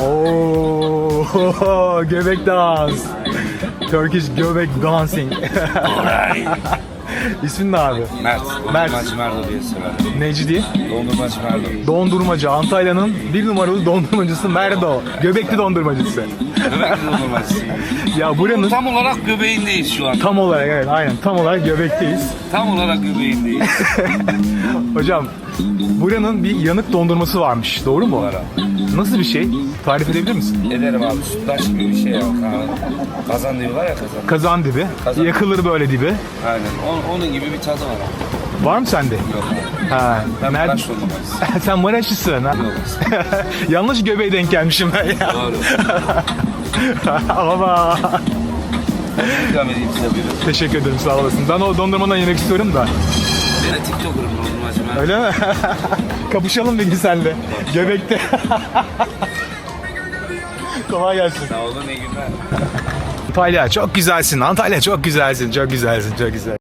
Oo, göbek dans. Turkish göbek dancing. İsmin ne abi? Mert. Mert. Dondurmacı Merdo diye sever. Necdi? Dondurmacı Merdo. Dondurmacı. Antalya'nın bir numaralı dondurmacısı Merdo. Göbekli dondurmacısı. Göbekli dondurmacısı. Ya buranın Tam olarak göbeğindeyiz şu an. tam olarak evet aynen tam olarak göbekteyiz. Tam olarak göbeğindeyiz. Hocam buranın bir yanık dondurması varmış. Doğru mu? Var Nasıl bir şey? Tarif edebilir misin? Ederim abi. Sütlaç gibi bir şey ya. Kazan diyorlar ya kazan. Kazan dibi. Kazan. Yakılır böyle dibi. Aynen. Onun, onun gibi bir tadı var abi. Var mı sende? Yok abi. Ha. Ben Nerede? Maraş dondurmacısı. Sen Maraşlısın ha? Yok. Yanlış göbeğe denk gelmişim ben ya. Doğru. Baba. İkram edeyim size buyurun. Teşekkür ederim sağ olasın. Ben o dondurmadan yemek istiyorum da. Ben de TikToker'ım Merdo. Öyle mi? Kapışalım bir gün senle. Göbekte. Kolay gelsin. Sağ olun iyi günler. Antalya çok güzelsin. Antalya çok güzelsin. Çok güzelsin. Çok güzel.